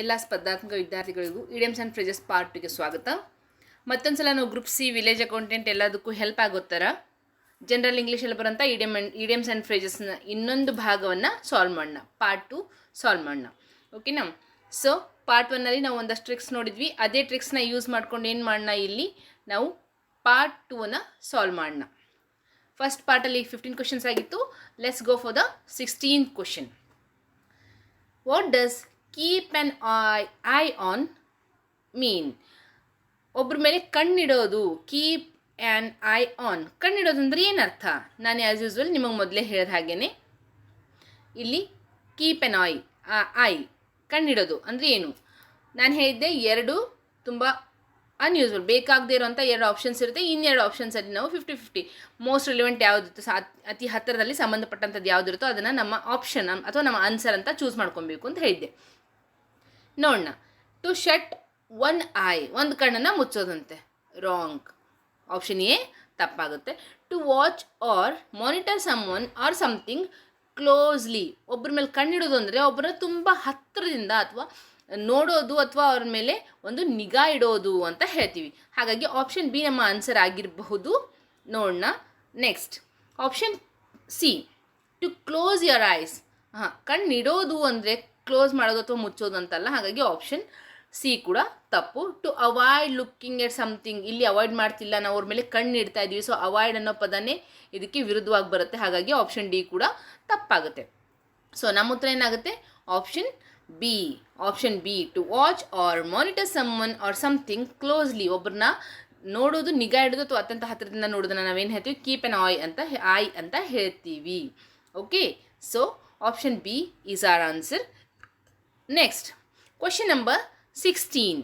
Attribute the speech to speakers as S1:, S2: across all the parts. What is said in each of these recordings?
S1: ಎಲ್ಲ ಸ್ಪರ್ಧಾತ್ಮಕ ವಿದ್ಯಾರ್ಥಿಗಳಿಗೂ ಇಡಿಯಮ್ಸ್ ಆ್ಯಂಡ್ ಫ್ರೇಜಸ್ ಪಾರ್ಟಿಗೆ ಸ್ವಾಗತ. ಮತ್ತೊಂದು ಸಲ ನಾವು ಗ್ರೂಪ್ ಸಿ ವಿಲೇಜ್ ಅಕೌಂಟೆಂಟ್ ಎಲ್ಲದಕ್ಕೂ ಹೆಲ್ಪ್ ಆಗೋತ್ತರ. ಜನರಲ್ ಇಂಗ್ಲೀಷಲ್ಲಿ ಬರೋಂಥ ಇಡಿಯಮ್ ಇಡಿಯಮ್ಸ್ ಆ್ಯಂಡ್ ಫ್ರೇಜಸ್ನ ಇನ್ನೊಂದು ಭಾಗವನ್ನು ಸಾಲ್ವ್ ಮಾಡೋಣ. ಪಾರ್ಟ್ ಟು ಸಾಲ್ವ್ ಮಾಡೋಣ. ಓಕೆನಾ ಸೊ ಪಾರ್ಟ್ ಒನ್ನಲ್ಲಿ ನಾವು ಒಂದಷ್ಟು ಟ್ರಿಕ್ಸ್ ನೋಡಿದ್ವಿ. ಅದೇ ಟ್ರಿಕ್ಸ್ನ ಯೂಸ್ ಮಾಡ್ಕೊಂಡು ಏನು ಮಾಡೋಣ ಇಲ್ಲಿ? ನಾವು ಪಾರ್ಟ್ ಟೂನ ಸಾಲ್ವ್ ಮಾಡೋಣ. ಫಸ್ಟ್ ಪಾರ್ಟಲ್ಲಿ ಫಿಫ್ಟೀನ್ ಕ್ವಶನ್ಸ್ ಆಗಿತ್ತು. Let's go for the sixteen question what does keep an eye on mean ಒಬ್ಬರ ಮೇಲೆ ಕಣ್ಣಿಡೋದು ಕೀಪ್ ಆ್ಯನ್ ಐ ಆನ್ ಕಣ್ಣಿಡೋದು ಅಂದರೆ ಏನರ್ಥ ನಾನು ಆ್ಯಸ್ ಯೂಸ್ವಲ್ ನಿಮಗೆ ಮೊದಲೇ ಹೇಳಿದ ಹಾಗೇ ಇಲ್ಲಿ ಕೀಪ್ ಆ್ಯನ್ ಐ ಐ ಕಣ್ಣಿಡೋದು ಅಂದರೆ ಏನು? ನಾನು ಹೇಳಿದ್ದೆ ಎರಡು ತುಂಬ ಅನ್ಯೂಸ್ವಲ್ ಬೇಕಾಗದೇ ಇರೋಂಥ ಎರಡು ಆಪ್ಷನ್ಸ್ ಇರುತ್ತೆ. ಇನ್ನೆರಡು ಆಪ್ಷನ್ಸಲ್ಲಿ ನಾವು ಫಿಫ್ಟಿ ಫಿಫ್ಟಿ ಮೋಸ್ಟ್ ರಿಲಿವೆಂಟ್ ಯಾವುದಿತ್ತು? ಸಾ, ಅತಿ ಹತ್ತಿರದಲ್ಲಿ ಸಂಬಂಧಪಟ್ಟಂಥದ್ದು ಯಾವುದಿರುತ್ತೋ ಅದನ್ನು ನಮ್ಮ ಆಪ್ಷನ್ ಅಥವಾ ನಮ್ಮ ಆನ್ಸರ್ ಅಂತ ಚೂಸ್ ಮಾಡ್ಕೊಬೇಕು ಅಂತ ಹೇಳಿದ್ದೆ. ನೋಡೋಣ ಟು ಶಟ್ ಒನ್ ಐ, ಒಂದು ಕಣ್ಣನ್ನು ಮುಚ್ಚೋದಂತೆ. ರಾಂಗ್. ಆಪ್ಷನ್ ಎ, ತಪ್ಪಾಗುತ್ತೆ. To watch or monitor someone or something closely. ಒಬ್ಬರ ಮೇಲೆ ಕಣ್ಣಿಡೋದು ಅಂದರೆ ಒಬ್ಬರನ್ನ ತುಂಬ ಹತ್ತಿರದಿಂದ ಅಥವಾ ನೋಡೋದು ಅಥವಾ ಅವ್ರ ಮೇಲೆ ಒಂದು ನಿಗಾ ಇಡೋದು ಅಂತ ಹೇಳ್ತೀವಿ. ಹಾಗಾಗಿ ಆಪ್ಷನ್ ಬಿ ನಮ್ಮ ಆನ್ಸರ್ ಆಗಿರಬಹುದು. ನೋಡೋಣ next. Option C, to close your eyes. ಹಾಂ, ಕಣ್ಣಿಡೋದು ಅಂದರೆ ಕ್ಲೋಸ್ ಮಾಡೋದು ಅಥವಾ ಮುಚ್ಚೋದು ಅಂತಲ್ಲ, ಹಾಗಾಗಿ ಆಪ್ಷನ್ ಸಿ ಕೂಡ ತಪ್ಪು. To avoid looking at something ಇಲ್ಲಿ ಅವಾಯ್ಡ್ ಮಾಡ್ತಿಲ್ಲ, ನಾವು ಅವ್ರ ಮೇಲೆ ಕಣ್ಣು ಇಡ್ತಾ ಇದ್ದೀವಿ ಸೊ ಅವಾಯ್ಡ್ ಅನ್ನೋ ಪದನೇ ಇದಕ್ಕೆ ವಿರುದ್ಧವಾಗಿ ಬರುತ್ತೆ, ಹಾಗಾಗಿ ಆಪ್ಷನ್ ಡಿ ಕೂಡ ತಪ್ಪಾಗುತ್ತೆ. ಸೊ ನಮ್ಮ ಉತ್ತರ ಏನಾಗುತ್ತೆ? Option B option B to watch or monitor someone or something closely ಒಬ್ಬರನ್ನ ನೋಡೋದು, ನಿಗಾ ಇಡೋದು ಅಥವಾ ಅತ್ಯಂತ ಹತ್ತಿರದಿಂದ ನೋಡೋದನ್ನ ನಾವೇನು ಹೇಳ್ತೀವಿ? ಕೀಪ್ ಎನ್ ಆಯ್ ಅಂತ ಆಯ್ ಅಂತ ಹೇಳ್ತೀವಿ. Okay so option B is our answer next question number sixteen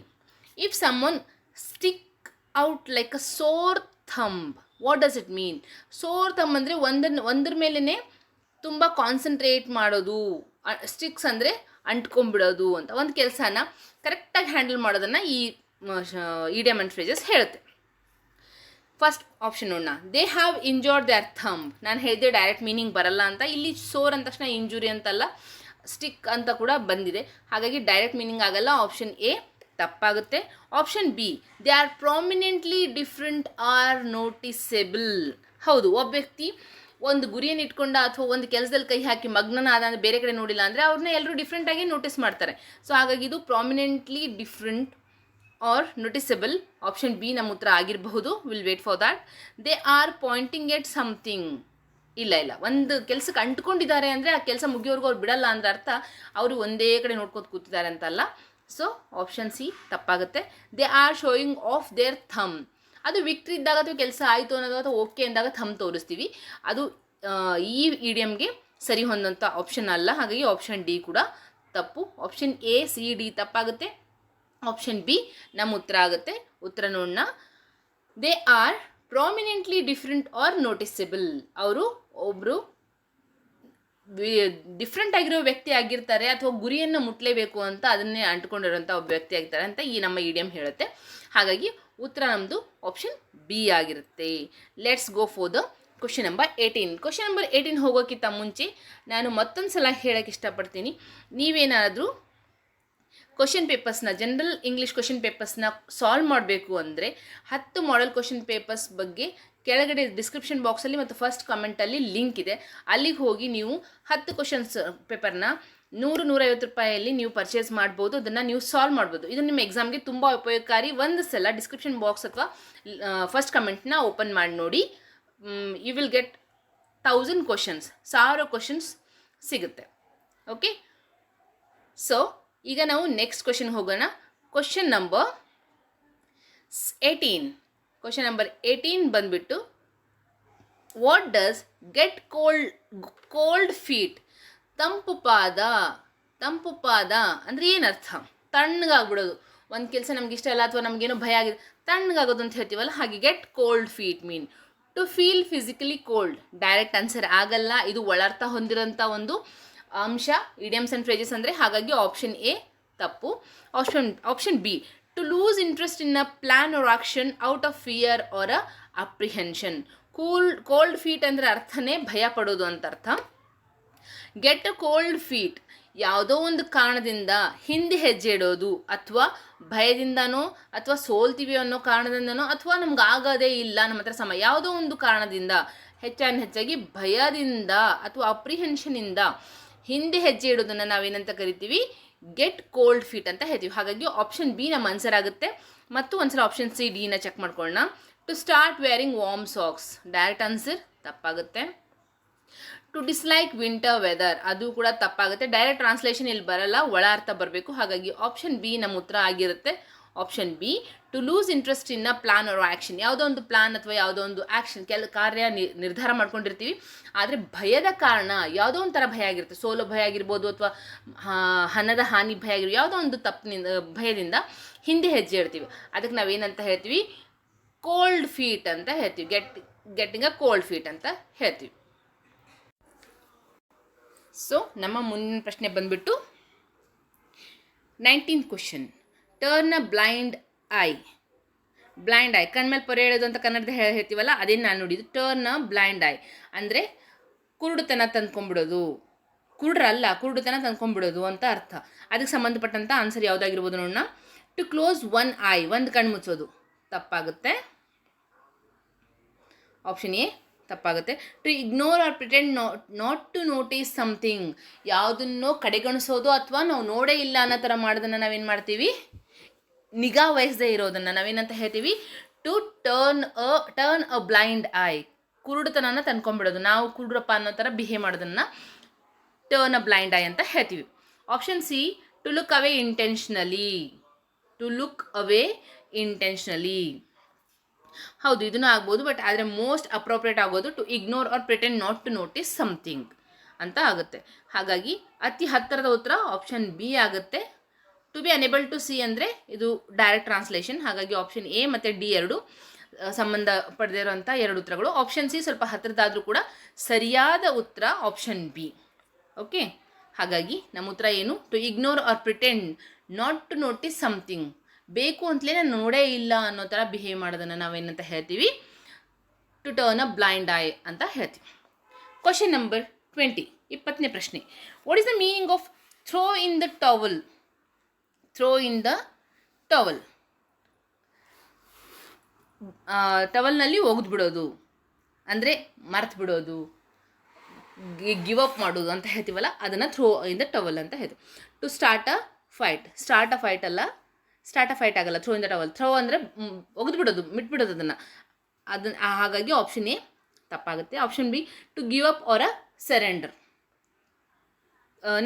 S1: if someone stick out like a sore thumb what does it mean sore thumb ಅಂದರೆ ಒಂದನ್ನು ಒಂದ್ರ ಮೇಲೇ ತುಂಬ ಕಾನ್ಸಂಟ್ರೇಟ್ ಮಾಡೋದು ಸ್ಟಿಕ್ಸ್ ಅಂದರೆ ಅಂಟ್ಕೊಂಬಿಡೋದು ಅಂತ ಒಂದು ಕೆಲಸನ ಕರೆಕ್ಟಾಗಿ ಹ್ಯಾಂಡಲ್ ಮಾಡೋದನ್ನು ಈ ಇಡಿಯಮ್ ಅಂಡ್ ಫ್ರೇಜಸ್ ಹೇಳುತ್ತೆ. ಫಸ್ಟ್ ಆಪ್ಷನ್ ನೋಡೋಣ they have injured their thumb ನಾನು ಹೇಳಿದೆ ಡೈರೆಕ್ಟ್ ಮೀನಿಂಗ್ ಬರಲ್ಲ ಅಂತ. ಇಲ್ಲಿ ಸೋರ್ ಅಂದ ತಕ್ಷಣ ಇಂಜುರಿ ಅಂತಲ್ಲ. ಸ್ಟಿಕ್ ಅಂತ ಕೂಡ ಬಂದಿದೆ. ಹಾಗಾಗಿ ಡೈರೆಕ್ಟ್ ಮೀನಿಂಗ್ ಆಗಲ್ಲ. ಆಪ್ಷನ್ ಎ ತಪ್ಪಾಗುತ್ತೆ. Option B they are prominently different or noticeable ಹೌದು, ಒಬ್ಬ ವ್ಯಕ್ತಿ ಒಂದು ಗುರಿಯನ್ನು ಇಟ್ಕೊಂಡ ಅಥವಾ ಒಂದು ಕೆಲಸದಲ್ಲಿ ಕೈ ಹಾಕಿ ಮಗ್ನನಾದ ಅಂದರೆ ಬೇರೆ ಕಡೆ ನೋಡಿಲ್ಲ ಅಂದರೆ ಅವ್ರನ್ನ ಎಲ್ಲರೂ ಡಿಫ್ರೆಂಟಾಗಿ ನೋಟಿಸ್ ಮಾಡ್ತಾರೆ. ಸೊ ಹಾಗಾಗಿ ಇದು prominently different or noticeable option B ನಮ್ಮ ಉತ್ತರ ಆಗಿರಬಹುದು. Will wait for that they are pointing at something ಇಲ್ಲ ಇಲ್ಲ. ಒಂದು ಕೆಲಸಕ್ಕೆ ಅಂಟ್ಕೊಂಡಿದ್ದಾರೆ ಅಂದರೆ ಆ ಕೆಲಸ ಮುಗಿಯೋರ್ಗು ಅವ್ರು ಬಿಡಲ್ಲ ಅಂದ್ರೆ ಅರ್ಥ ಅವರು ಒಂದೇ ಕಡೆ ನೋಡ್ಕೊತ ಕೂತಿದ್ದಾರೆ ಅಂತಲ್ಲ ಸೊ ಆಪ್ಷನ್ ಸಿ ತಪ್ಪಾಗುತ್ತೆ. They are showing off their thumb ಅದು ವಿಕ್ಟ್ರಿ ಇದ್ದಾಗ ಅಥವಾ ಕೆಲಸ ಆಯಿತು ಅನ್ನೋದು ಅಥವಾ ಓಕೆ ಅಂದಾಗ ಥಮ್ ತೋರಿಸ್ತೀವಿ. ಅದು ಈ ಇಡಿಯಮ್ಗೆ ಸರಿ ಹೊಂದಂಥ ಆಪ್ಷನ್ ಅಲ್ಲ. ಹಾಗಾಗಿ ಆಪ್ಷನ್ ಡಿ ಕೂಡ ತಪ್ಪು. ಆಪ್ಷನ್ ಎ ಸಿ ಡಿ ತಪ್ಪಾಗುತ್ತೆ. ಆಪ್ಷನ್ ಬಿ ನಮ್ಮ ಉತ್ತರ ಆಗುತ್ತೆ. ಉತ್ತರ ನೋಡೋಣ they are prominently different or noticeable ಅವರು ಒಬ್ಬರು ಡಿಫ್ರೆಂಟ್ ಆಗಿರೋ ವ್ಯಕ್ತಿ ಆಗಿರ್ತಾರೆ ಅಥವಾ ಗುರಿಯನ್ನು ಮುಟ್ಲೇಬೇಕು ಅಂತ ಅದನ್ನೇ ಅಂಟ್ಕೊಂಡಿರೋಂಥ ಒಬ್ಬ ವ್ಯಕ್ತಿ ಆಗ್ತಾರೆ ಅಂತ ಈ ನಮ್ಮ ಇಡಿಯಮ್ ಹೇಳುತ್ತೆ. ಹಾಗಾಗಿ ಉತ್ತರ ನಮ್ಮದು ಆಪ್ಷನ್ ಬಿ ಆಗಿರುತ್ತೆ. Let's go for the question number eighteen question number eighteen ಹೋಗೋಕ್ಕಿಂತ ಮುಂಚೆ ನಾನು ಮತ್ತೊಂದು ಸಲ ಹೇಳೋಕ್ಕೆ ಇಷ್ಟಪಡ್ತೀನಿ. ನೀವೇನಾದರೂ ಕ್ವಶನ್ ಪೇಪರ್ಸ್ನ ಜನರಲ್ ಇಂಗ್ಲೀಷ್ ಕ್ವಶನ್ ಪೇಪರ್ಸ್ನ ಸಾಲ್ವ್ ಮಾಡಬೇಕು ಅಂದರೆ ಹತ್ತು ಮಾಡೆಲ್ ಕ್ವಶನ್ ಪೇಪರ್ಸ್ ಬಗ್ಗೆ ಕೆಳಗಡೆ ಡಿಸ್ಕ್ರಿಪ್ಷನ್ ಬಾಕ್ಸಲ್ಲಿ ಮತ್ತು ಫಸ್ಟ್ ಕಮೆಂಟಲ್ಲಿ ಲಿಂಕ್ ಇದೆ. ಅಲ್ಲಿಗೆ ಹೋಗಿ ನೀವು ಹತ್ತು ಕ್ವಶನ್ಸ್ ಪೇಪರ್ನ ನೂರು, ನೂರೈವತ್ತು ರೂಪಾಯಿಯಲ್ಲಿ ನೀವು ಪರ್ಚೇಸ್ ಮಾಡ್ಬೋದು, ಅದನ್ನು ನೀವು ಸಾಲ್ವ್ ಮಾಡ್ಬೋದು. ಇದು ನಿಮ್ಮ ಎಕ್ಸಾಮ್ಗೆ ತುಂಬ ಉಪಯೋಗಕಾರಿ. ಒಂದು ಸಲ ಡಿಸ್ಕ್ರಿಪ್ಷನ್ ಬಾಕ್ಸ್ ಅಥವಾ ಫಸ್ಟ್ ಕಮೆಂಟ್ನ ಓಪನ್ ಮಾಡಿ ನೋಡಿ. You will get thousand questions ಸಾವಿರ ಕ್ವಶನ್ಸ್ ಸಿಗುತ್ತೆ. ಓಕೆ ಸೊ ಈಗ ನಾವು ನೆಕ್ಸ್ಟ್ ಕ್ವಶನ್ ಹೋಗೋಣ. Question number eighteen question number eighteen ಬಂದ್ಬಿಟ್ಟು what does get cold cold feet ತಂಪು ಪಾದ ತಂಪು ಪಾದ ಅಂದರೆ ಏನರ್ಥ? ತಣ್ಣಗಾಗ್ಬಿಡೋದು. ಒಂದು ಕೆಲಸ ನಮ್ಗೆ ಇಷ್ಟ ಇಲ್ಲ ಅಥವಾ ನಮಗೇನೋ ಭಯ ಆಗಿದೆ, ತಣ್ಣಗಾಗೋದು ಅಂತ ಹೇಳ್ತೀವಲ್ಲ, ಹಾಗೆ get cold feet mean to feel physically cold direct answer ಆಗಲ್ಲ, ಇದು ಒಳರ್ಥ ಹೊಂದಿರೋಂಥ ಒಂದು ಅಂಶ ಇಡಿಯಮ್ಸ್ ಆ್ಯಂಡ್ ಫ್ರೇಜಸ್ ಅಂದರೆ ಹಾಗಾಗಿ ಆಪ್ಷನ್ ಎ ತಪ್ಪು. Option option B to lose interest in a plan or action out of fear or a apprehension cool cold feet ಅಂದರೆ ಅರ್ಥನೇ ಭಯ ಪಡೋದು ಅಂತ ಅರ್ಥ. ಗೆಟ್ ಅ ಕೋಲ್ಡ್ ಫೀಟ್ ಯಾವುದೋ ಒಂದು ಕಾರಣದಿಂದ ಹಿಂದೆ ಹೆಜ್ಜೆ ಇಡೋದು ಅಥವಾ ಭಯದಿಂದನೋ ಅಥವಾ ಸೋಲ್ತೀವಿ ಅನ್ನೋ ಕಾರಣದಿಂದನೋ ಅಥವಾ ನಮ್ಗೆ ಆಗೋದೇ ಇಲ್ಲ, ನಮ್ಮ ಹತ್ರ ಸಮಯ, ಯಾವುದೋ ಒಂದು ಕಾರಣದಿಂದ, ಹೆಚ್ಚಾನ್ ಹೆಚ್ಚಾಗಿ ಭಯದಿಂದ ಅಥವಾ ಅಪ್ರಿಹೆನ್ಷನಿಂದ ಹಿಂದೆ ಹೆಜ್ಜೆ ಇಡೋದನ್ನು ನಾವೇನಂತ ಕರಿತೀವಿ? ಗೆಟ್ ಕೋಲ್ಡ್ ಫೀಟ್ ಅಂತ ಹೇಳ್ತೀವಿ. ಹಾಗಾಗಿ ಆಪ್ಷನ್ ಬಿ ನಮ್ಮ ಆನ್ಸರ್ ಆಗುತ್ತೆ. ಮತ್ತು ಒಂದ್ಸಲ ಆಪ್ಷನ್ ಸಿ ಡಿನ ಚೆಕ್ ಮಾಡ್ಕೊಳ್ಳೋಣ. To start wearing warm socks direct answer ತಪ್ಪಾಗುತ್ತೆ. ಟು ಡಿಸ್ಲೈಕ್ ವಿಂಟರ್ ವೆದರ್ ಅದು ಕೂಡ ತಪ್ಪಾಗುತ್ತೆ. ಡೈರೆಕ್ಟ್ ಟ್ರಾನ್ಸ್ಲೇಷನ್ ಇಲ್ಲಿ ಬರಲ್ಲ ಒಳ ಅರ್ಥ ಬರಬೇಕು. ಹಾಗಾಗಿ ಆಪ್ಷನ್ ಬಿ ನಮ್ಮ ಉತ್ತರ ಆಗಿರುತ್ತೆ. Option B to lose interest in a plan or action ಯಾವುದೋ ಒಂದು ಪ್ಲಾನ್ ಅಥವಾ ಯಾವುದೋ ಒಂದು ಆ್ಯಕ್ಷನ್ ಕೆಲ ಕಾರ್ಯ ನಿರ್ಧಾರ ಮಾಡ್ಕೊಂಡಿರ್ತೀವಿ. ಆದರೆ ಭಯದ ಕಾರಣ ಯಾವುದೋ ಒಂಥರ ಭಯ ಆಗಿರುತ್ತೆ. ಸೋಲು ಭಯ ಆಗಿರ್ಬೋದು ಅಥವಾ ಹಣದ ಹಾನಿ ಭಯ ಆಗಿರ್ಬೋದು ಯಾವುದೋ ಒಂದು ತಪ್ಪಿನಿಂದ, ಭಯದಿಂದ ಹಿಂದೆ ಹೆಜ್ಜೆ ಇಡ್ತೀವಿ. ಅದಕ್ಕೆ ನಾವೇನಂತ ಹೇಳ್ತೀವಿ? ಕೋಲ್ಡ್ ಫೀಟ್ ಅಂತ ಹೇಳ್ತೀವಿ. Get getting a cold feet ಅಂತ ಹೇಳ್ತೀವಿ. ಸೊ ನಮ್ಮ ಮುಂದಿನ ಪ್ರಶ್ನೆ ಬಂದ್ಬಿಟ್ಟು nineteen question turn a blind eye blind eye ಕಣ್ಮೇಲೆ ಪೊರೆ ಹೇಳೋದು ಅಂತ ಕನ್ನಡದ ಹೇಳ್ತೀವಲ್ಲ, ಅದೇನು ನಾನು ನೋಡಿದ್ದು? ಟರ್ನ್ ಅ ಬ್ಲೈಂಡ್ ಐ ಅಂದರೆ ಕುರುಡುತನ ತಂದ್ಕೊಂಡ್ಬಿಡೋದು. ಕುರುಡ್ರಲ್ಲ, ಕುರುಡುತನ ತಂದ್ಕೊಂಬಿಡೋದು ಅಂತ ಅರ್ಥ. ಅದಕ್ಕೆ ಸಂಬಂಧಪಟ್ಟಂಥ ಆನ್ಸರ್ ಯಾವುದಾಗಿರ್ಬೋದು ನೋಡೋಣ ಟು ಕ್ಲೋಸ್ ಒನ್ ಐ ಒಂದು ಕಣ್ಣು ಮುಚ್ಚೋದು. ತಪ್ಪಾಗುತ್ತೆ. ಆಪ್ಷನ್ ಎ ತಪ್ಪಾಗುತ್ತೆ. To ignore or pretend not to notice something ಯಾವುದನ್ನೋ ಕಡೆಗಣಿಸೋದು ಅಥವಾ ನಾವು ನೋಡೇ ಇಲ್ಲ ಅನ್ನೋ ಥರ ಮಾಡೋದನ್ನು ನಾವೇನು ಮಾಡ್ತೀವಿ? ನಿಗಾ ವಹಿಸದೇ ಇರೋದನ್ನು ನಾವೇನಂತ ಹೇಳ್ತೀವಿ? To turn a turn a blind eye ಕುರುಡುತನನ ತಂದ್ಕೊಂಡ್ಬಿಡೋದು. ನಾವು ಕುರುಡ್ರಪ್ಪ ಅನ್ನೋ ಥರ ಬಿಹೇವ್ ಮಾಡೋದನ್ನು ಟರ್ನ್ ಅ ಬ್ಲೈಂಡ್ ಐ ಅಂತ ಹೇಳ್ತೀವಿ. Option C to look away intentionally to look away intentionally ಹೌದು, ಇದನ್ನು ಆಗ್ಬೋದು ಬಟ್ ಆದರೆ ಮೋಸ್ಟ್ ಅಪ್ರೋಪ್ರಿಯೇಟ್ ಆಗೋದು to ignore or pretend not to notice something ಅಂತ ಆಗುತ್ತೆ. ಹಾಗಾಗಿ ಅತಿ ಹತ್ತಿರದ ಉತ್ತರ ಆಪ್ಷನ್ ಬಿ ಆಗುತ್ತೆ. To be unable to see ಅಂದರೆ ಇದು ಡೈರೆಕ್ಟ್ ಟ್ರಾನ್ಸ್ಲೇಷನ್ ಹಾಗಾಗಿ ಆಪ್ಷನ್ ಎ ಮತ್ತು ಡಿ ಎರಡು ಸಂಬಂಧ ಪಡೆದಿರುವಂಥ ಎರಡು ಉತ್ತರಗಳು. ಆಪ್ಷನ್ ಸಿ ಸ್ವಲ್ಪ ಹತ್ತಿರದಾದರೂ ಕೂಡ ಸರಿಯಾದ ಉತ್ತರ ಆಪ್ಷನ್ ಬಿ ಓಕೆ ಹಾಗಾಗಿ ನಮ್ಮ ಉತ್ತರ ಏನು? To ignore or pretend not to notice something ಬೇಕು ಅಂತಲೇ ನಾನು ನೋಡೇ ಇಲ್ಲ ಅನ್ನೋ ಥರ ಬಿಹೇವ್ ಮಾಡೋದನ್ನು ನಾವೇನಂತ ಹೇಳ್ತೀವಿ? To turn a blind eye ಅಂತ ಹೇಳ್ತೀವಿ. ಕ್ವಶನ್ ನಂಬರ್ ಟ್ವೆಂಟಿ ಇಪ್ಪತ್ತನೇ ಪ್ರಶ್ನೆ. What is the meaning of throw in the towel throw in the towel ಟವಲ್ನಲ್ಲಿ ಒಗೆದು ಬಿಡೋದು ಅಂದರೆ ಮರ್ತು ಬಿಡೋದು ಗಿವ್ ಅಪ್ ಮಾಡೋದು ಅಂತ ಹೇಳ್ತೀವಲ್ಲ, ಅದನ್ನು ಥ್ರೋ ಇನ್ ದ ಟವಲ್ ಅಂತ ಹೇಳ್ತೀವಿ. To start a fight start a fight ಅಲ್ಲ ಸ್ಟಾರ್ಟ್ ಅ ಫೈಟ್ ಆಗಲ್ಲ throw in the towel throw ಅಂದರೆ ಒಗೆದು ಬಿಡೋದು ಬಿಟ್ಬಿಡೋದು ಅದನ್ನು. ಅದನ್ನು ಹಾಗಾಗಿ ಆಪ್ಷನ್ ಎ ತಪ್ಪಾಗುತ್ತೆ. Option B to give up or a surrender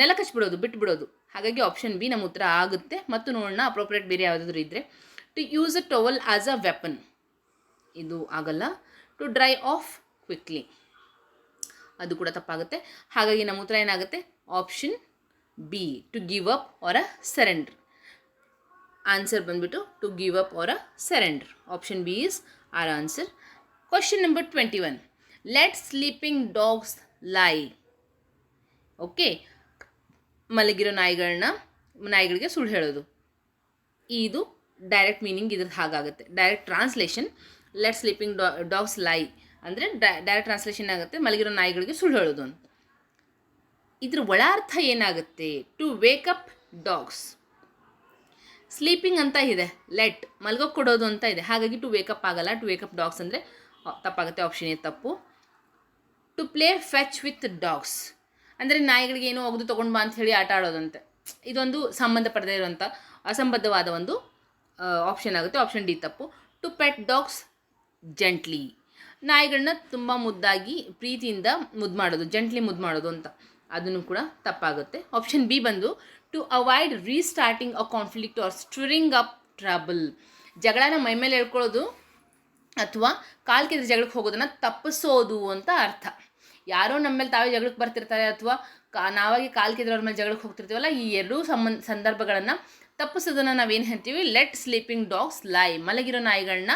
S1: ನೆಲ ಕಚ್ಬಿಡೋದು ಬಿಟ್ಬಿಡೋದು. ಹಾಗಾಗಿ ಆಪ್ಷನ್ ಬಿ ನಮ್ಮ ಉತ್ತರ ಆಗುತ್ತೆ. ಮತ್ತು ನೋಡೋಣ ಅಪ್ರೋಪ್ರಿಯೇಟ್ ಬೇರೆ ಯಾವುದಾದ್ರು ಇದ್ದರೆ to use a towel as a weapon ಇದು ಆಗಲ್ಲ. ಟು ಡ್ರೈ ಆಫ್ ಕ್ವಿಕ್ಲಿ ಅದು ಕೂಡ ತಪ್ಪಾಗುತ್ತೆ. ಹಾಗಾಗಿ ನಮ್ಮ ಉತ್ತರ ಏನಾಗುತ್ತೆ? Option B to give up or a surrender answer ಬಂದ್ಬಿಟ್ಟು to give up or a surrender option B is our answer question number twenty one let sleeping dogs lie okay ಮಲಗಿರೋ ನಾಯಿಗಳನ್ನ ನಾಯಿಗಳಿಗೆ ಸುಳ್ಳು ಹೇಳೋದು. ಇದು ಡೈರೆಕ್ಟ್ ಮೀನಿಂಗ್ ಇದ್ರದ್ದು ಹಾಗಾಗುತ್ತೆ. Direct translation let sleeping ಡಾ dogs lie ಅಂದರೆ ಡೈರೆಕ್ಟ್ ಟ್ರಾನ್ಸ್ಲೇಷನ್ ಆಗುತ್ತೆ ಮಲಗಿರೋ ನಾಯಿಗಳಿಗೆ ಸುಳ್ಳು ಹೇಳೋದು ಅಂತ. ಇದ್ರ ಒಳಾರ್ಥ ಏನಾಗುತ್ತೆ? ಟು ವೇಕಪ್ ಡಾಗ್ಸ್ ಸ್ಲೀಪಿಂಗ್ ಅಂತ ಇದೆ. ಲೆಟ್ ಮಲ್ಗೋಕೆ ಕೊಡೋದು ಅಂತ ಇದೆ. ಹಾಗಾಗಿ ಟು ವೇಕಪ್ ಆಗಲ್ಲ. ಟು ವೇಕಪ್ ಡಾಗ್ಸ್ ಅಂದರೆ, ತಪ್ಪಾಗುತ್ತೆ. ಆಪ್ಷನ್ ಎ ತಪ್ಪು. To play fetch with dogs ಅಂದರೆ ನಾಯಿಗಳಿಗೆ ಏನೋ ಒಗೆದು ತೊಗೊಂಡು ಬಾ ಅಂತ ಹೇಳಿ ಆಟ ಆಡೋದಂತೆ. ಇದೊಂದು ಸಂಬಂಧ ಪಡೆದೇ ಇರುವಂಥ ಅಸಂಬದ್ಧವಾದ ಒಂದು ಆಪ್ಷನ್ ಆಗುತ್ತೆ. ಆಪ್ಷನ್ ಡಿ ತಪ್ಪು. ಟು ಪೆಟ್ ಡಾಗ್ಸ್ ಜೆಂಟ್ಲಿ ನಾಯಿಗಳನ್ನ ತುಂಬ ಮುದ್ದಾಗಿ ಪ್ರೀತಿಯಿಂದ ಮುದ್ದು ಮಾಡೋದು ಜೆಂಟ್ಲಿ ಮುದ್ದು ಮಾಡೋದು ಅಂತ. ಅದನ್ನು ಕೂಡ ತಪ್ಪಾಗುತ್ತೆ. ಆಪ್ಷನ್ ಬಿ ಬಂದು to avoid restarting a conflict or stirring up trouble ಜಗಳನ ಮೈಮೇಲೆ ಹೇಳ್ಕೊಳ್ಳೋದು ಅಥವಾ ಕಾಲ್ ಕೆದ್ರ ಜಗಳಕ್ಕೆ ಹೋಗೋದನ್ನು ತಪ್ಪಿಸೋದು ಅಂತ ಅರ್ಥ. ಯಾರೋ ನಮ್ಮ ಮೇಲೆ ತಾವೇ ಜಗಳಕ್ಕೆ ಬರ್ತಿರ್ತಾರೆ ಅಥವಾ ಕಾ, ನಾವಾಗಿ ಕಾಲ್ ಕೆದ್ರವ್ರ ಮೇಲೆ ಜಗಳಕ್ಕೆ ಹೋಗ್ತಿರ್ತೀವಲ್ಲ, ಈ ಎರಡೂ ಸಂಬಂಧ, ಸಂದರ್ಭಗಳನ್ನು ತಪ್ಪಿಸೋದನ್ನು ನಾವೇನು ಹೇಳ್ತೀವಿ? ಲೆಟ್ ಸ್ಲೀಪಿಂಗ್ ಡಾಗ್ಸ್ ಲೈ ಮಲಗಿರೋ ನಾಯಿಗಳನ್ನ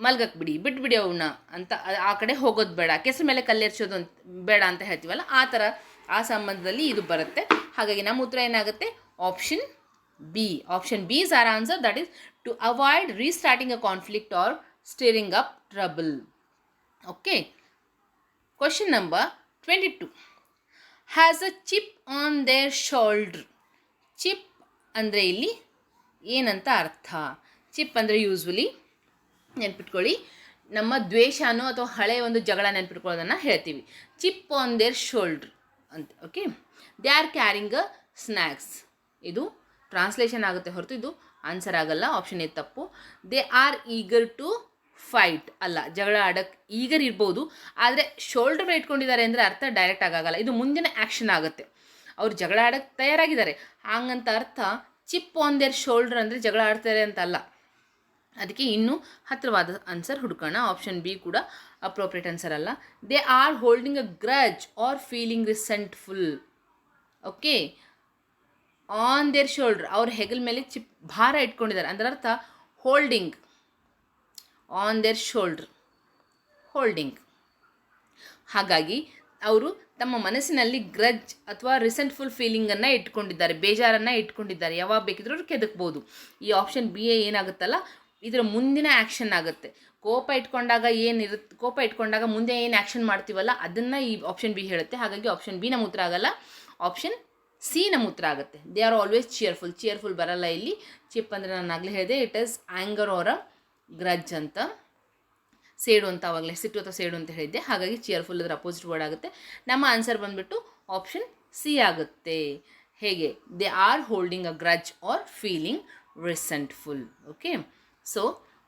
S1: ಮಲ್ಗಕ್ಕೆ ಬಿಡಿ, ಬಿಟ್ಬಿಡಿ ಅವನ್ನ ಅಂತ ಆ- ಕಡೆ ಹೋಗೋದು ಬೇಡ. ಕೆಸರು ಮೇಲೆ ಕಲ್ಲೆರ್ಚೋದು ಅಂತ, ಬೇಡ ಅಂತ ಹೇಳ್ತೀವಲ್ಲ, ಆ ಥರ ಆ ಸಂಬಂಧದಲ್ಲಿ ಇದು ಬರುತ್ತೆ. ಹಾಗಾಗಿ ನಮ್ಮ ಉತ್ತರ ಏನಾಗುತ್ತೆ? Option B option B is our answer that is to avoid restarting a conflict or stirring up trouble okay question number twenty two has a chip on their shoulder chip ಅಂದರೆ ಇಲ್ಲಿ ಏನಂತ ಅರ್ಥ? ಚಿಪ್ ಅಂದರೆ usually ನೆನ್ಪಿಟ್ಕೊಳ್ಳಿ. ನಮ್ಮ ದ್ವೇಷನೋ ಅಥವಾ ಹಳೆಯ ಒಂದು ಜಗಳ ನೆನ್ಪಿಟ್ಕೊಳ್ಳೋದನ್ನು ಹೇಳ್ತೀವಿ. ಚಿಪ್ ಆನ್ ದೇರ್ ಶೋಲ್ಡ್ರ್ ಅಂತ okay they are carrying a snacks ಇದು ಟ್ರಾನ್ಸ್ಲೇಷನ್ ಆಗುತ್ತೆ ಹೊರತು, ಇದು ಆನ್ಸರ್ ಆಗಲ್ಲ ಆಪ್ಷನ್ ಎ ತಪ್ಪು. They are eager to fight ಅಲ್ಲ, ಜಗಳ ಆಡಕ್ಕೆ ಈಗರ್ ಇರ್ಬೋದು, ಆದರೆ ಶೋಲ್ಡರ್ ಇಟ್ಕೊಂಡಿದ್ದಾರೆ ಅಂದರೆ ಅರ್ಥ ಡೈರೆಕ್ಟ್ ಆಗಾಗಲ್ಲ ಇದು ಮುಂದಿನ ಆ್ಯಕ್ಷನ್ ಆಗುತ್ತೆ. ಅವ್ರು ಜಗಳ ಆಡಕ್ಕೆ ತಯಾರಾಗಿದ್ದಾರೆ. ಹಾಗಂತ ಅರ್ಥ ಚಿಪ್ ಆನ್ ದೇರ್ ಶೋಲ್ಡರ್ ಅಂದರೆ ಜಗಳ ಆಡ್ತಾರೆ ಅಂತ ಅಲ್ಲ ಅದಕ್ಕೆ ಇನ್ನೂ ಹತ್ತಿರವಾದ ಆನ್ಸರ್ ಹುಡ್ಕೋಣ. ಆಪ್ಷನ್ ಬಿ ಕೂಡ ಅಪ್ರೋಪ್ರಿಯೇಟ್ ಆನ್ಸರ್ ಅಲ್ಲ. They are holding a grudge or feeling resentful okay on their shoulder ಅವ್ರ ಹೆಗಲ್ ಮೇಲೆ ಚಿಪ್ ಭಾರ ಇಟ್ಕೊಂಡಿದ್ದಾರೆ. ಅದರ ಅರ್ಥ holding on their shoulder holding ಹಾಗಾಗಿ ಅವರು ತಮ್ಮ ಮನಸ್ಸಿನಲ್ಲಿ ಗ್ರಜ್ ಅಥವಾ ರಿಸೆಂಟ್ಫುಲ್ ಫೀಲಿಂಗನ್ನು ಇಟ್ಕೊಂಡಿದ್ದಾರೆ, ಬೇಜಾರನ್ನು ಇಟ್ಕೊಂಡಿದ್ದಾರೆ. ಯಾವಾಗ ಬೇಕಿದ್ರೂ ಅವ್ರು ಕೆದಕ್ಬೋದು. ಈ ಆಪ್ಷನ್ ಬಿ ಎ ಏನಾಗುತ್ತಲ್ಲ, ಇದರ ಮುಂದಿನ ಆ್ಯಕ್ಷನ್ ಆಗುತ್ತೆ. ಕೋಪ ಇಟ್ಕೊಂಡಾಗ ಏನಿರುತ್ತೆ ಕೋಪ ಇಟ್ಕೊಂಡಾಗ ಮುಂದೆ ಏನು ಆ್ಯಕ್ಷನ್ ಮಾಡ್ತೀವಲ್ಲ, ಅದನ್ನು ಈ ಆಪ್ಷನ್ ಬಿ ಹೇಳುತ್ತೆ. ಹಾಗಾಗಿ ಆಪ್ಷನ್ ಬಿ ನಮ್ಮ ಉತ್ತರ ಆಗಲ್ಲ. ಆಪ್ಷನ್ ಸಿ ನಮ್ಮ ಉತ್ತರ ಆಗುತ್ತೆ. They are always cheerful cheerful ಬರಲ್ಲ ಇಲ್ಲಿ. ಚಿಪ್ ಅಂದರೆ ನಾನು ಆಗಲೇ ಹೇಳಿದೆ ಇಟ್ ಇಸ್ ಆ್ಯಂಗರ್ ಅವರ ಗ್ರಜ್ ಅಂತ ಸೇಡು ಅಂತ ಆವಾಗಲೇ ಸಿಟ್ಟು ಅಥವಾ ಸೇಡು ಅಂತ ಹೇಳಿದ್ದೆ. ಹಾಗಾಗಿ ಚಿಯರ್ಫುಲ್ ಅದರ ಅಪೋಸಿಟ್ ವರ್ಡ್ ಆಗುತ್ತೆ. ನಮ್ಮ ಆನ್ಸರ್ ಬಂದುಬಿಟ್ಟು ಆಪ್ಷನ್ ಸಿ ಆಗುತ್ತೆ. ಹೇಗೆ? They are holding a grudge or feeling resentful okay so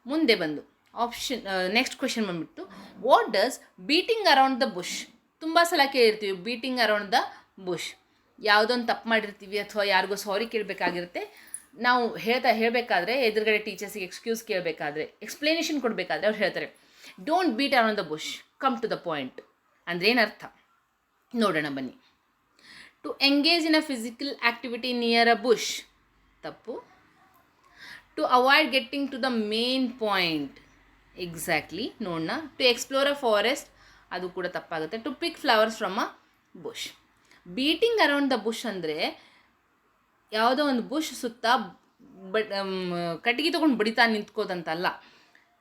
S1: ಮುಂದೆ ಬಂದು. ಆಪ್ಷನ್ ನೆಕ್ಸ್ಟ್ ಕ್ವೆಶನ್ ಬಂದ್ಬಿಟ್ಟು what does beating around the bush ತುಂಬ ಸಲ ಕೇಳಿರ್ತೀವಿ ಬೀಟಿಂಗ್ ಅರೌಂಡ್ ದ ಬುಷ್ ಯಾವುದೊಂದು ತಪ್ಪು ಮಾಡಿರ್ತೀವಿ ಅಥವಾ ಯಾರಿಗೋ ಸಾರಿ ಕೇಳಬೇಕಾಗಿರುತ್ತೆ ನಾವು ಹೇಳ್ತಾ ಹೇಳಬೇಕಾದ್ರೆ ಎದುರುಗಡೆ ಟೀಚರ್ಸಿಗೆ ಎಕ್ಸ್ಕ್ಯೂಸ್ ಕೇಳಬೇಕಾದ್ರೆ ಎಕ್ಸ್ಪ್ಲನೇಷನ್ ಕೊಡಬೇಕಾದ್ರೆ ಅವ್ರು ಹೇಳ್ತಾರೆ don't beat on the bush come to the point ಅಂದರೆ ಅರ್ಥ? ನೋಡೋಣ ಬನ್ನಿ. To engage in a physical activity near a bush ತಪ್ಪು. To avoid getting to the main point exactly ನೋಡೋಣ ಟು ಎಕ್ಸ್ಪ್ಲೋರ್ ಅ ಫಾರೆಸ್ಟ್ ಅದು ಕೂಡ ತಪ್ಪಾಗುತ್ತೆ. To pick flowers from a bush beating around the bush ಅಂದರೆ ಯಾವುದೋ ಒಂದು bush ಸುತ್ತ but ಕಟ್ಟಿಗೆ ತೊಗೊಂಡು ಬಡಿತಾ ನಿಂತ್ಕೋದಂತಲ್ಲ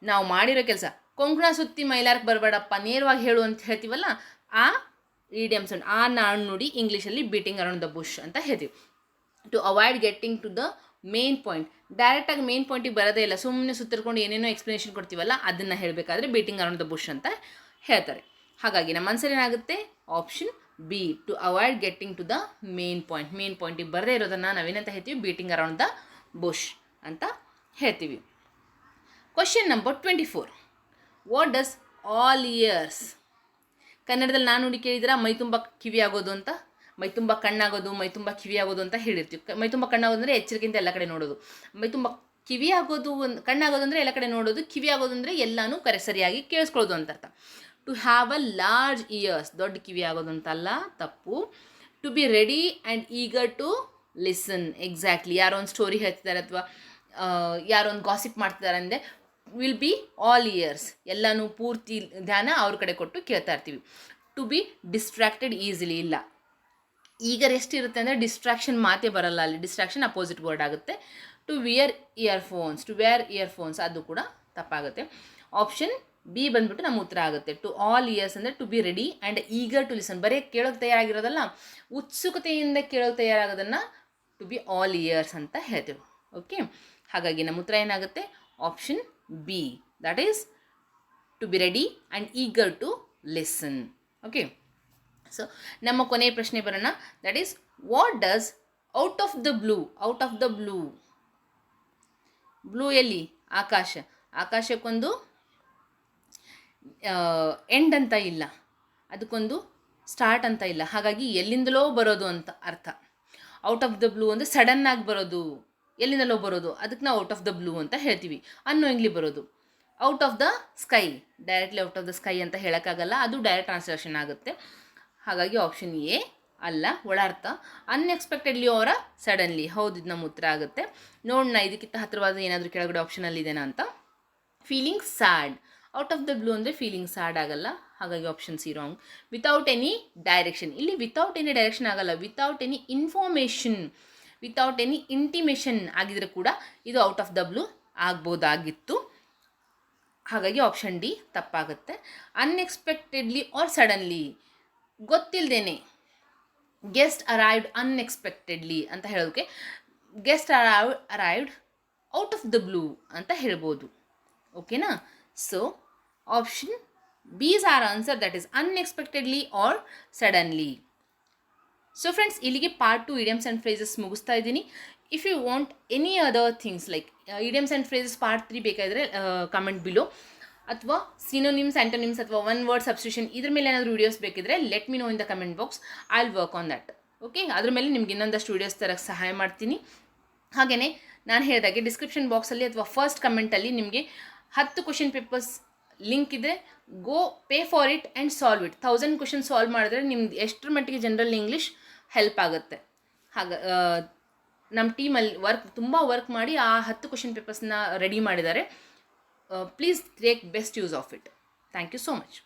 S1: ನಾವು ಮಾಡಿರೋ ಕೆಲಸ. ಕೊಂಕಣ ಸುತ್ತಿ ಮೈಲಾರಕ್ಕೆ ಬರಬೇಡಪ್ಪ, ನೇರವಾಗಿ ಹೇಳು ಅಂತ ಹೇಳ್ತೀವಲ್ಲ, ಆ ಇಡಿಯಮ್ಸ್ ಆ ನಾಣ್ ನುಡಿ ಇಂಗ್ಲೀಷಲ್ಲಿ ಬೀಟಿಂಗ್ ಅರೌಂಡ್ ದ ಬುಷ್ ಅಂತ ಹೇಳ್ತೀವಿ. To avoid getting to the main point ಡೈರೆಕ್ಟಾಗಿ ಮೇನ್ ಪಾಯಿಂಟಿಗೆ ಬರೋದೇ ಇಲ್ಲ. ಸುಮ್ಮನೆ ಸುತ್ತಿರ್ಕೊಂಡು ಏನೇನೋ ಎಕ್ಸ್ಪ್ಲನೇಷನ್ ಕೊಡ್ತೀವಲ್ಲ, ಅದನ್ನು ಹೇಳಬೇಕಾದ್ರೆ ಬೀಟಿಂಗ್ ಅರೌಂಡ್ ದ ಬುಷ್ ಅಂತ ಹೇಳ್ತಾರೆ. ಹಾಗಾಗಿ ನಮ್ಮ ಆನ್ಸರ್ ಏನಾಗುತ್ತೆ? Option B to avoid getting to the main point main ಪಾಯಿಂಟಿಗೆ ಬರದೇ ಇರೋದನ್ನು ನಾವೇನಂತ ಹೇಳ್ತೀವಿ? ಬೀಟಿಂಗ್ ಅರೌಂಡ್ ದ ಬುಷ್ ಅಂತ ಹೇಳ್ತೀವಿ. Question number twenty four what does all ears ಕನ್ನಡದಲ್ಲಿ ನಾನು ನುಡಿ ಕೇಳಿದ್ರೆ ಮೈ ತುಂಬ ಕಿವಿ ಆಗೋದು ಅಂತ? ಮೈ ತುಂಬ ಕಣ್ಣಾಗೋದು, ಮೈ ತುಂಬ ಕಿವಿ ಆಗೋದು ಅಂತ ಹೇಳಿರ್ತೀವಿ. ಮೈ ತುಂಬ ಕಣ್ಣಾಗೋದು ಅಂದರೆ ಎಚ್ಚರಿಕೆಯಿಂದ ಎಲ್ಲ ಕಡೆ ನೋಡೋದು. ಮೈ ತುಂಬ ಕಿವಿ ಆಗೋದು ಒಂದು, ಕಣ್ಣಾಗೋದು ಅಂದರೆ ಎಲ್ಲ ಕಡೆ ನೋಡೋದು, ಕಿವಿ ಆಗೋದು ಅಂದರೆ ಎಲ್ಲನೂ ಕರೆ, ಸರಿಯಾಗಿ ಕೇಳಿಸ್ಕೊಳ್ಳೋದು ಅಂತ ಅರ್ಥ. To have a large ears ದೊಡ್ಡ ಕಿವಿ ಆಗೋದು ಅಂತಲ್ಲ ತಪ್ಪು. To be ready and eager to listen exactly ಯಾರೋ ಒಂದು ಸ್ಟೋರಿ ಹೇಳ್ತಿದ್ದಾರೆ ಅಥವಾ ಯಾರೋ ಒಂದು ಗಾಸಿಪ್ ಮಾಡ್ತಿದ್ದಾರೆ ಅಂದರೆ ವಿಲ್ ಬಿ ಆಲ್ ಇಯರ್ಸ್ ಎಲ್ಲನೂ ಪೂರ್ತಿ ಧ್ಯಾನ ಅವ್ರ ಕಡೆ ಕೊಟ್ಟು ಕೇಳ್ತಾ ಇರ್ತೀವಿ. ಟು ಬಿ ಡಿಸ್ಟ್ರಾಕ್ಟೆಡ್ ಈಸಿಲಿ ಇಲ್ಲ. ಈಗ ಎಷ್ಟಿರುತ್ತೆ ಅಂದರೆ ಡಿಸ್ಟ್ರಾಕ್ಷನ್ ಮಾತೇ ಬರಲ್ಲ ಅಲ್ಲಿ. ಡಿಸ್ಟ್ರಾಕ್ಷನ್ ಅಪೋಸಿಟ್ ವರ್ಡ್ ಆಗುತ್ತೆ. To wear earphones to wear earphones ಅದು ಕೂಡ ತಪ್ಪಾಗುತ್ತೆ. ಆಪ್ಷನ್ ಬಿ ಬಂದ್ಬಿಟ್ಟು ನಮ್ಮ ಉತ್ತರ ಆಗುತ್ತೆ. ಟು ಆಲ್ ಇಯರ್ಸ್ ಅಂದರೆ to be ready and eager to listen ಬರೀ ಕೇಳೋಕ್ಕೆ ತಯಾರಾಗಿರೋದಲ್ಲ? ಉತ್ಸುಕತೆಯಿಂದ ಕೇಳೋಕ್ಕೆ ತಯಾರಾಗೋದನ್ನು ಟು ಬಿ ಆಲ್ ಇಯರ್ಸ್ ಅಂತ ಹೇಳ್ತೇವೆ. ಓಕೆ ಹಾಗಾಗಿ ನಮ್ಮ ಉತ್ತರ ಏನಾಗುತ್ತೆ? Option B that is to be ready and eager to listen okay so ನಮ್ಮ ಕೊನೆಯ ಪ್ರಶ್ನೆ ಬರೋಣ. That is what does out of the blue out of the blue blue ಎಲ್ಲಿ? ಆಕಾಶ. ಆಕಾಶಕ್ಕೊಂದು ಎಂಡ್ ಅಂತ ಇಲ್ಲ. ಅದಕ್ಕೊಂದು ಸ್ಟಾರ್ಟ್ ಅಂತ ಇಲ್ಲ. ಹಾಗಾಗಿ ಎಲ್ಲಿಂದಲೋ ಬರೋದು ಅಂತ ಅರ್ಥ. ಔಟ್ ಆಫ್ ದ ಬ್ಲೂ ಅಂದರೆ ಸಡನ್ನಾಗಿ ಬರೋದು. ಎಲ್ಲಿಂದಲೋ ಬರೋದು. ಅದಕ್ಕೆ ನಾವು ಔಟ್ ಆಫ್ ದ ಬ್ಲೂ ಅಂತ ಹೇಳ್ತೀವಿ. ಅನ್ನೋಯಿಂಗ್ಲಿ ಬರೋದು. Out of the sky directly out of the sky ಅಂತ ಹೇಳೋಕ್ಕಾಗಲ್ಲ. ಅದು ಡೈರೆಕ್ಟ್ ಟ್ರಾನ್ಸ್ಲೇಷನ್ ಆಗುತ್ತೆ. ಹಾಗಾಗಿ ಆಪ್ಷನ್ ಎ ಅಲ್ಲ, ಒಳಾರ್ಥ. ಅನ್ಎಕ್ಸ್ಪೆಕ್ಟೆಡ್ಲಿ ಅವರ ಸಡನ್ಲಿ ಹೌದು, ಇದು ನಮ್ಮ ಉತ್ತರ ಆಗುತ್ತೆ. ನೋಡೋಣ, ಇದಕ್ಕಿಂತ ಹತ್ತಿರವಾದ ಏನಾದರೂ ಕೆಳಗಡೆ ಆಪ್ಷನಲ್ಲಿ ಇದೆಯಾ ಅಂತ. Feeling sad out of the blue ಅಂದರೆ ಫೀಲಿಂಗ್ಸ್ ಸ್ಯಾಡ್ ಆಗಲ್ಲ. ಹಾಗಾಗಿ option C wrong without any direction ಇಲ್ಲಿ ವಿತೌಟ್ ಎನಿ ಡೈರೆಕ್ಷನ್ ಆಗಲ್ಲ. Without any information without any intimation ಆಗಿದ್ರೆ ಕೂಡ ಇದು ಔಟ್ ಆಫ್ ದ ಬ್ಲೂ ಆಗ್ಬೋದಾಗಿತ್ತು. ಹಾಗಾಗಿ ಆಪ್ಷನ್ ಡಿ ತಪ್ಪಾಗುತ್ತೆ. ಅನ್ಎಕ್ಸ್ಪೆಕ್ಟೆಡ್ಲಿ ಆರ್ ಸಡನ್ಲಿ ಗೊತ್ತಿಲ್ಲದೇನೆ ಗೆಸ್ಟ್ ಅರೈವ್ಡ್ ಅನ್ಎಕ್ಸ್ಪೆಕ್ಟೆಡ್ಲಿ ಅಂತ ಹೇಳೋದಕ್ಕೆ guest arrive arrived out of the blue ಅಂತ ಹೇಳ್ಬೋದು. ಓಕೆನಾ so option B is our answer that is unexpectedly or suddenly so friends ಇಲ್ಲಿಗೆ part two idioms and phrases ಮುಗಿಸ್ತಾ ಇದ್ದೀನಿ. If you want any other things like idioms and phrases part three ಬೇಕಾದರೆ comment below ಅಥವಾ synonyms antonyms ಅಥವಾ one word substitution ಇದ್ರ ಮೇಲೆ ಏನಾದರೂ videos ಬೇಕಿದ್ರೆ let me know in the comment box I will work on that okay ಅದ್ರ ಮೇಲೆ ನಿಮ್ಗೆ ಇನ್ನೊಂದಷ್ಟು ವೀಡಿಯೋಸ್ ತರಕ್ಕೆ ಸಹಾಯ ಮಾಡ್ತೀನಿ. ಹಾಗೆಯೇ ನಾನು ಹೇಳಿದಾಗೆ ಡಿಸ್ಕ್ರಿಪ್ಷನ್ ಬಾಕ್ಸಲ್ಲಿ ಅಥವಾ ಫಸ್ಟ್ ಕಮೆಂಟಲ್ಲಿ ನಿಮಗೆ ಹತ್ತು ಕ್ವಶನ್ ಪೇಪರ್ಸ್ ಲಿಂಕ್ ಇದೆ go pay for it and solve it thousand question solve ಮಾಡಿದ್ರೆ ನಿಮ್ದು ಎಷ್ಟರ ಮಟ್ಟಿಗೆ ಜನರಲ್ ಇಂಗ್ಲೀಷ್ ಹೆಲ್ಪ್ ಆಗುತ್ತೆ. ಹಾಗ ನಮ್ಮ ಟೀಮಲ್ಲಿ ವರ್ಕ್ ತುಂಬ ವರ್ಕ್ ಮಾಡಿ ಆ ಹತ್ತು ಕ್ವಶನ್ ಪೇಪರ್ಸ್ನ ರೆಡಿ ಮಾಡಿದ್ದಾರೆ. Please take best use of it thank you so much